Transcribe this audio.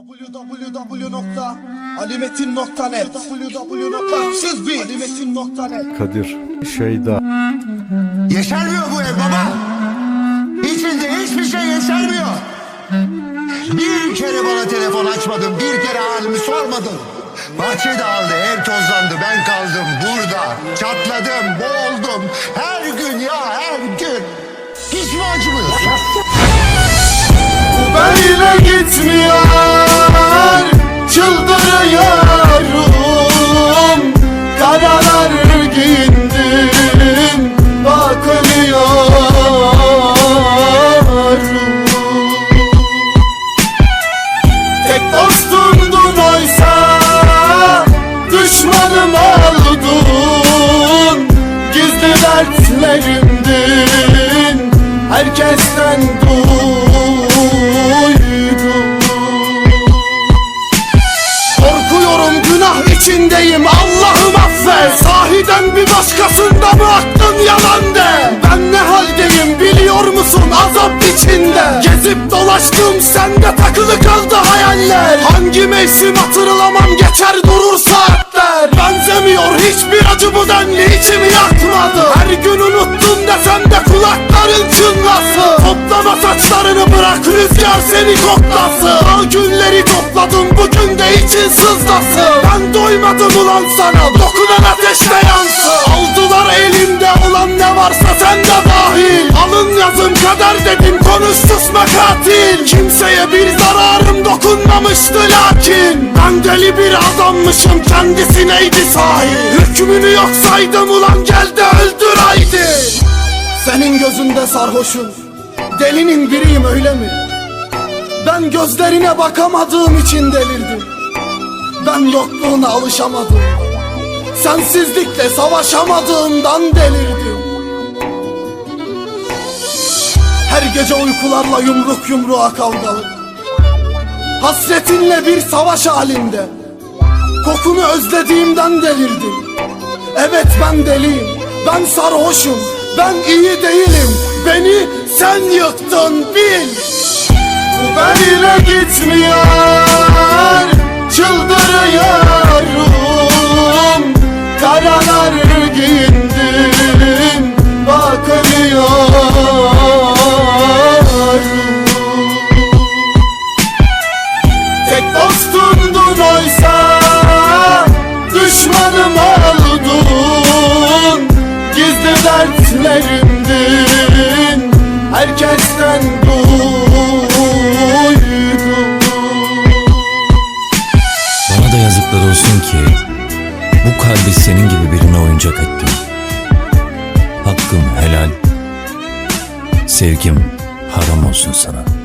www.alimetin.net www.sızbi.alimetin.net Kadir, Şeyda, Yeşermiyor bu ev baba. İçinde hiçbir şey yeşermiyor. Bir kere bana telefon açmadın, bir kere halimi sormadın. Bahçe dağıldı, ev tozlandı, ben kaldım burada. Çatladım, boğuldum. Her gün ya, her gün. Hiç mi acımıyorsun? Böyle gitmiyor Düşmanım oldun Gizli dertlerimdin. Herkesten duydum. Korkuyorum günah içindeyim. Allah'ım affet. Sahiden bir başkasında mı aklın yalan de. Ben ne haldeyim biliyor musun azap içinde? Gezip dolaştım sende takılı kaldı hayaller. Hangi mevsim hatırlamam geçer durur saatler. Benzemiyor hiçbir acı bu denli içimi yakmadı Her gün unuttum desem de kulakların çınlasın Toplama saçlarını bırak rüzgar seni koklasın. O günleri topladım bugün de için sızlasın doymadım ulan sana dokunan ateşte yansın Aldılar elimde olan ne varsa sen de dahil. Alın yazım kadar dedim konuş susma katil. Kimseye bir zararım dokunmamıştı lakin. Ben deli bir adammışım kendisineydi sahip Hükmünü yok saydım ulan gel de öldür haydi. Senin gözünde sarhoşum Delinin biriyim öyle mi? Ben gözlerine bakamadığım için delirdim Ben yokluğuna alışamadım. Sensizlikle savaşamadığımdan delirdim. Her gece uykularla yumruk yumruğa kavgalı. Hasretinle bir savaş halinde. Kokunu özlediğimden delirdim. Evet ben deliyim. Ben sarhoşum. Ben iyi değilim. Beni sen yıktın bil. Bu böyle gitmiyor dostumdun oysa Düşmanım oldun Gizli dertlerimdin Herkesten duydum Bana da yazıklar olsun ki bu kalbi senin gibi birine oyuncak ettim. Hakkım helal, sevgim haram olsun sana.